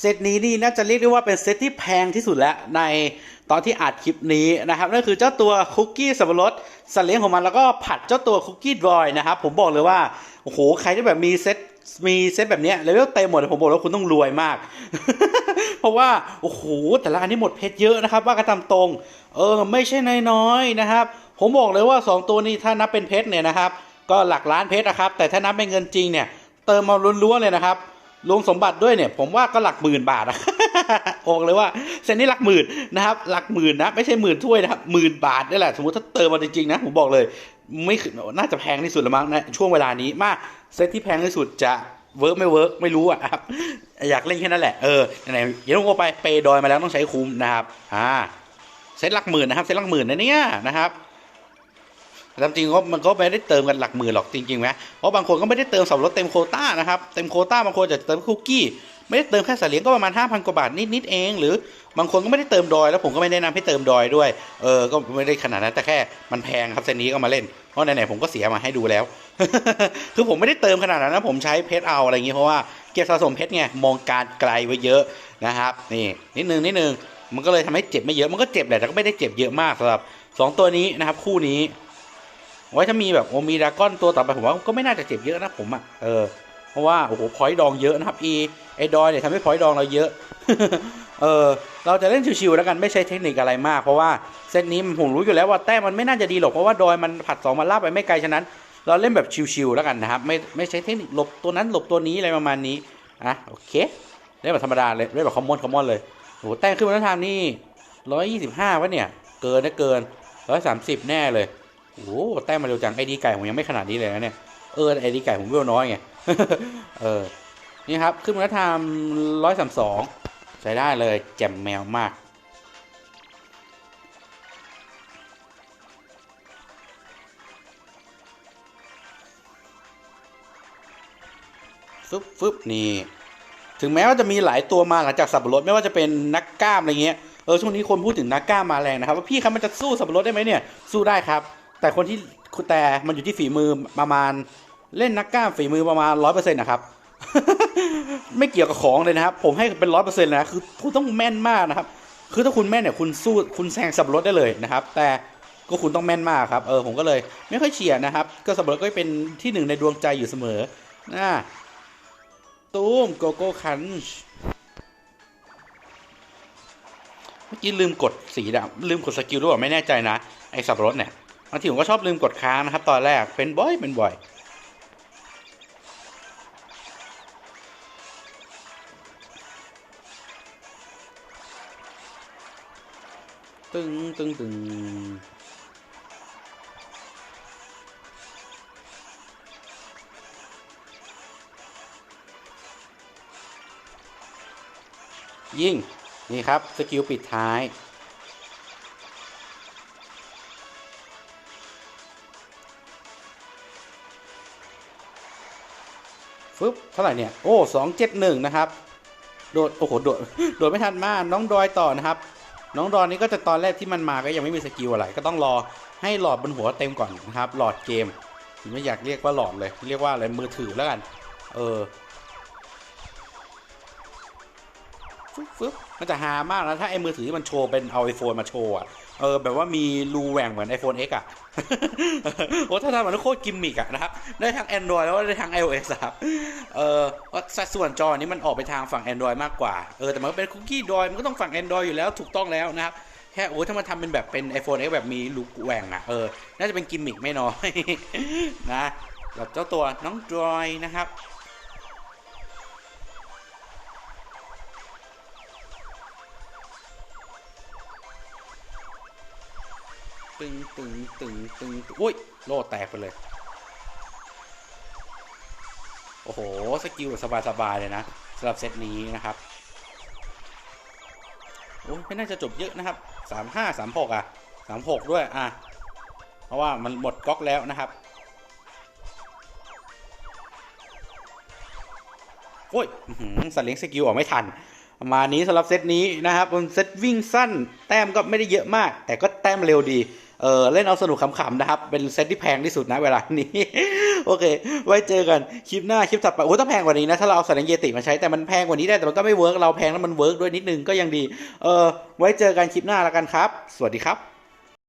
เซตนี้นี่น่าจะเรียกได้ว่าเป็นเซตที่แพงที่สุดแล้วในตอนที่อัดคลิปนี้นะครับนั่นคือเจ้าตัวคุกกี้สับปะรดสัตว์เลี้ยงของมันแล้วก็ผัดเจ้าตัวคุกกี้ดรอยนะครับผมบอกเลยว่าโอ้โหใครที่แบบมีเซตมีเซตแบบนี้เลเวลเต็มหมดผมบอกแล้วคุณต้องรวยมาก เพราะว่าโอ้โหแต่ละอันนี้หมดเพชรเยอะนะครับ ว่ากันตามตรง เออไม่ใช่น้อยๆนะครับ ผมบอกเลยว่า 2 ตัวนี้ถ้านับเป็นเพชรเนี่ยนะครับ ก็หลักล้านเพชรนะครับ แต่ถ้านับเป็นเงินจริงเนี่ย เติมมาล้วนๆเลยนะครับ รวมสมบัติด้วยเนี่ย ผมว่าก็หลักหมื่นบาทอะบอกเลยว่าเซนนี่หลักหมื่นนะครับ หลักหมื่นนะ ไม่ใช่หมื่นถ้วยนะครับหมื่นบาทนี่แหละ สมมติถ้าเติมมาจริงๆนะผมบอกเลย ไม่น่าจะแพงที่สุดละมั้งในช่วงเวลานี้มากเซตที่แพงที่สุดจะเวิร์กไม่เวิร์กไม่รู้อะครับอยากเล่นแค่นั้นแหละเออไหนๆอย่าต้องโงไปเปย์ดอยมาแล้วต้องใช้คุ้มนะครับอ่าเซตหลักหมื่นนะครับเซตหลักหมื่นนะเนี่ยนะครับ แต่จริงก็มันก็ไม่ได้เติมกันหลักหมื่นหรอกจริงๆไหมเพราะบางคนก็ไม่ได้เติมสับปะรถเต็มโคต้านะครับเต็มโคต้าบางคนจะเติมคุกกี้ไม่ได้เติมแค่สัตว์เลี้ยงก็ประมาณ5,000กว่าบาทนิดๆเอง หรือบางคนก็ไม่ได้เติมดอยแล้วผมก็ไม่แนะนำให้เติมดอยด้วยเออก็ไม่ได้ขนาดนั้นแต่แค่มันแพงครับเซตนี้ก็มาเล่นเพราะไหนๆผมก็เสียมาให้ดูแล้ว คือผมไม่ได้เติมขนาดนั้นนะผมใช้เพชรเอาอะไรอย่างงี้เพราะว่าเก็บสะสมเพชรไงมองการไกลไว้เยอะนะครับนี่นิดนึงนิดนึงมันก็เลยทำให้เจ็บไม่เยอะมันก็เจ็บแหละแต่ก็ไม่ได้เจ็บเยอะมากสำหรับสองตัวนี้นะครับคู่นี้ ไว้ถ้ามีแบบโอมีดาก้อนตัวต่อไปผมว่าก็ไม่น่าจะเจ็บเยอะนะผมอะเออเพราะว่าโอ้โหพอยดองเยอะนะครับอีไอดอยเนี่ยทำให้พอยดองเราเยอะเออเราจะเล่นชิวๆแล้วกันไม่ใช้เทคนิคอะไรมากเพราะว่าเซตนี้ผมรู้อยู่แล้วว่าแต้มมันไม่น่าจะดีหรอกเพราะว่าดอยมันผัดสองมันลาบไปไม่ไกลฉะนั้น เราเล่นแบบชิวๆแล้วกันนะครับไม่ไม่ใช้เทคนิคหลบตัวนั้นหลบตัวนี้อะไรประมาณนี้อะโอเคเล่นแบบธรรมดาเลยเล่นแบบคอมมอนคอมมอนเลยโหแต้มขึ้นมาแล้วทางนี่ร้อยยี่สิบห้าวะเนี่ย เกินนะเกินร้อยสามสิบแน่เลย โอ้โหแต้มมาเร็วจังไอดีไก่ผมยังไม่ขนาดนี้เลยนะเนี่ยเออไอดีไก่ผมเวลน้อยไงเออนี่ครับขึ้นมาแล้วทำร้อยสามสองใช้ได้เลยแจ่มแมวมากฟึบฟึบนี่ ถึงแม้ว่าจะมีหลายตัวมาหลังจากสับปะรดไม่ว่าจะเป็นนักกล้ามอะไรเงี้ย เออช่วงนี้คนพูดถึงนักกล้ามมาแรงนะครับ ว่าพี่ครับมันจะสู้สับปะรดได้ไหมเนี่ย สู้ได้ครับ แต่คนที่แต่มันอยู่ที่ฝีมือประมาณ เล่นนักกล้ามฝีมือประมาณร้อยเปอร์เซ็นต์นะครับ ไม่เกี่ยวกับของเลยนะครับ ผมให้เป็นร้อยเปอร์เซ็นต์นะคือคุณต้องแม่นมากนะครับ คือถ้าคุณแม่นเนี่ยคุณสู้คุณแซงสับรดได้เลยนะครับ แต่ก็คุณต้องแม่นมากครับเออผมก็เลยไม่ค่อยเฉียดนะครับ ก็สับรดก็เป็นที่หนึ่งในดวงใจอยู่เสมอนะตูมโกโก้คันช์เมื่อกี้ลืมกดสีดำลืมกดสกิลด้วยไม่แน่ใจนะ ไอ้สับรถเนี่ย บางทีผมก็ชอบลืมกดค้างนะครับ ตอนแรกเป็นบ่อยเป็นบ่อย ตึงตึงตึงยิงนี่ครับ สกิลปิดท้าย ฟึบเท่าไหร่เนี่ย โอ้สองเจ็ดหนึ่งนะครับ โดด โอ้โห โดด โดดไม่ทันมาก น้องดอยต่อนะครับ น้องดอยนี่ก็จะตอนแรกที่มันมาก็ยังไม่มีสกิลอะไร ก็ต้องรอให้หลอดบนหัวเต็มก่อนนะครับ หลอดเกม ไม่อยากเรียกว่าหลอดเลย เรียกว่าอะไร มือถือแล้วกัน เออ ฟึบฟึบมันจะฮามากนะถ้าไอ้มือถือที่มันโชว์เป็นเอาไอโฟนมาโชว์อะเออแบบว่ามีรูแหว่งเหมือน iPhone X อะโอ้ถ้าทำมันโคตรกิมมิกอะนะครับ ได้ทั้ง Android แล้วก็ได้ทั้ง iOS อะครับเออสัดส่วนจอนี้มันออกไปทางฝั่ง Android มากกว่า เออแต่มันก็เป็นคุกกี้ดอยมันก็ต้องฝั่ง Android อยู่แล้วถูกต้องแล้วนะครับแค่โอ้ถ้ามันทำเป็นแบบเป็น iPhone X แบบมีลูแหว่งอะเออน่าจะเป็นกิมมิกไม่น้อยนะแบบเจ้าตัวน้องดอยนะครับ ตึงตึงตึงตึงอุ้ยโล่แตกไปเลย โอ้โห สกิลแบบสบายๆเลยนะสำหรับเซตนี้นะครับโอ้ไม่น่าจะจบเยอะนะครับสามห้าสามหกอะสามหกด้วยอะเพราะว่ามันหมดก๊อกแล้วนะครับโอ้ยหือสัตว์เลี้ยงสกิลออกไม่ทัน มานี้สำหรับเซตนี้นะครับเป็นเซตวิ่งสั้น แต้มก็ไม่ได้เยอะมาก แต่ก็แต้มเร็วดี เออเล่นเอาสนุกขำๆนะครับ เป็นเซตที่แพงที่สุดนะเวลานี้ โอเค ไว้เจอกันคลิปหน้าคลิปถัดไปโอ้ถ้าแพงกว่านี้นะถ้าเราเอาสารเยติมาใช้แต่มันแพงกว่านี้ได้แต่มันก็ไม่เวิร์กเราแพงแล้วมันเวิร์กด้วยนิดนึงก็ยังดี เออไว้เจอกันคลิปหน้าแล้วกันครับ สวัสดีครับ